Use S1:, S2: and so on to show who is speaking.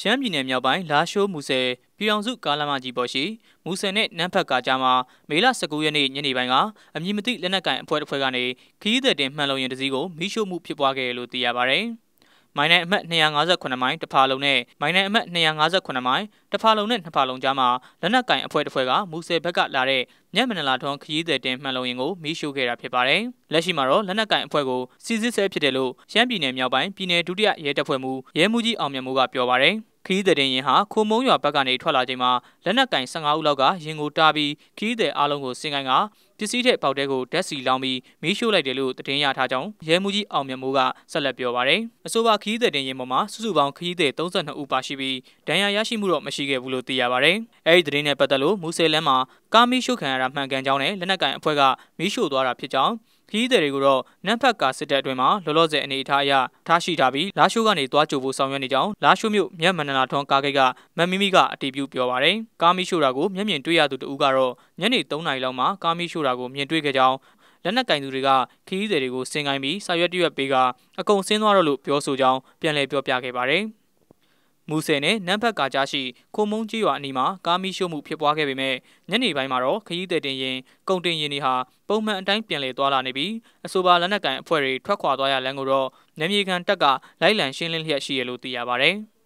S1: ရှမ်းပြည်နယ်မြောက်ပိုင်းလာရှိုးမူဆယ်ပြည်အောင်စုကားလမ်းမကြီးပေါ်ရှိမူဆယ်နဲ့နန်းဖက်ကာကြားမှာမေလ19ရက်နေ့ညနေပိုင်းကအမည်မသိလက်နက်ကင်အဖွဲ့တစ်ဖွဲ့ကနေခီးသည်တင်မှန်လုံရင်တစည်းကိုမိရှို့မှုဖြစ်ပွားခဲ့တယ်လို့သိရပါဗျ။ မိုင်းနိုင်အမှတ်258မိုင်တစ်ဖာလုံးနဲ့မိုင်းနိုင်အမှတ်258မိုင်တစ်ဖာလုံးနဲ့နှစ်ဖာလုံးကြားမှာလက်နက်ကင်အဖွဲ့တစ်ဖွဲ့ကမူဆယ်ဘက်ကလာတဲ့ညမနလာထွန်းခရီးသည်တင်မှန်လုံရင်ကိုမိရှို့ခဲ့တာဖြစ်ပါတယ်။လက်ရှိမှာတော့လက်နက်ကင်အဖွဲ့ကိုစီစစ်ဆဲဖြစ်တယ်လို့ရှမ်းပြည်နယ်မြောက်ပိုင်းပြည်နယ်ဒုတိယရဲတပ်ဖွဲ့မှရဲမှူးကြီးအောင်မြတ်မိုးကပြောပါတယ်။ခီးတဲ့ရင်ဟာခိုမုံရွာဘက်ကနေထွက်လာချိန်မှာလက်နက်ကင်15ဦးလောက်ကရင်ကိုတားပြီးခီးတဲ့အားလုံးကိုစင်ကိုင်းက ပစ္စည်းတဲ့ပေါက်တဲကိုဓာတ်စီလောင်းပြီးမီးရှို့လိုက်တယ်လို့သတင်းရထားကြောင်းရဲမှုကြီးအောင်မြတ်မိုးကဆက်လက်ပြောပါတယ်။အဆိုပါခီးတဲ့တင်ရင်ပေါ်မှာစုစုပေါင်းခီးတဲ့32ဦးပါရှိပြီးဒဏ်ရာရရှိမှုတော့မရှိခဲ့ဘူးလို့သိရပါတယ်။အဲဒီသတင်းနဲ့ပတ်သက်လို့မူဆယ်လမ်းမှာကားမီးရှို့ခံရတာမှန်ကန်ကြောင်းနဲ့လက်နက်ကင်အဖွဲ့ကမီးရှို့သွားတာဖြစ်ကြောင်း ခီးသည်တွေကိုတော့နမ်ဖက်ကစစ်တပ်အတွင်းမှာလောလောဆယ်အနေအထားအရထားရှိထားပြီးလာရှိုးကနေသွားကြိုဖို့ဆောင်ရွက်နေကြောင်းလာရှိုးမြို့မြတ်မန္တလာထွန်းကားဂိတ်ကမမ်မီမီကအတည်ပြုပြောပါရယ်ကားမီရှို့တာကိုမျက်မြင်တွေ့ရသူတဦးကတော့ညနေ3နာရီလောက်မှာကားမီရှို့တာကိုမြင်တွေ့ခဲ့ကြောင်းလက်နက်ကင်သူတွေကခီးသည်တွေကိုစင်ကိုင်းပြီးစာရွက်တရွက်ပေးကအကုံဆင်းသွားတော့လို့ပြောဆိုကြောင်းပြန်လည်ပြောပြခဲ့ပါတယ်။ မူဆယ်နဲ့နမ်ဖက်ကာကြားရှိခိုမုံကြီးရွာအနီးမှာကားမီးရှို့မှုဖြစ်ပွားခဲ့ပေမဲ့ညနေပိုင်းမှာတော့ခရီးသည်တင်ရင်ကုန်တင်ရင်တွေဟာပုံမှန်အတိုင်းပြန်လည်သွားလာနေပြီးအဆိုပါလက်နက်ကန်အဖွဲ့တွေထွက်ခွာသွားရလမ်းကိုတော့နေမြေခံတပ်ကလိုက်လံရှင်းလင်းလျက်ရှိရလို့သိရပါဗျ။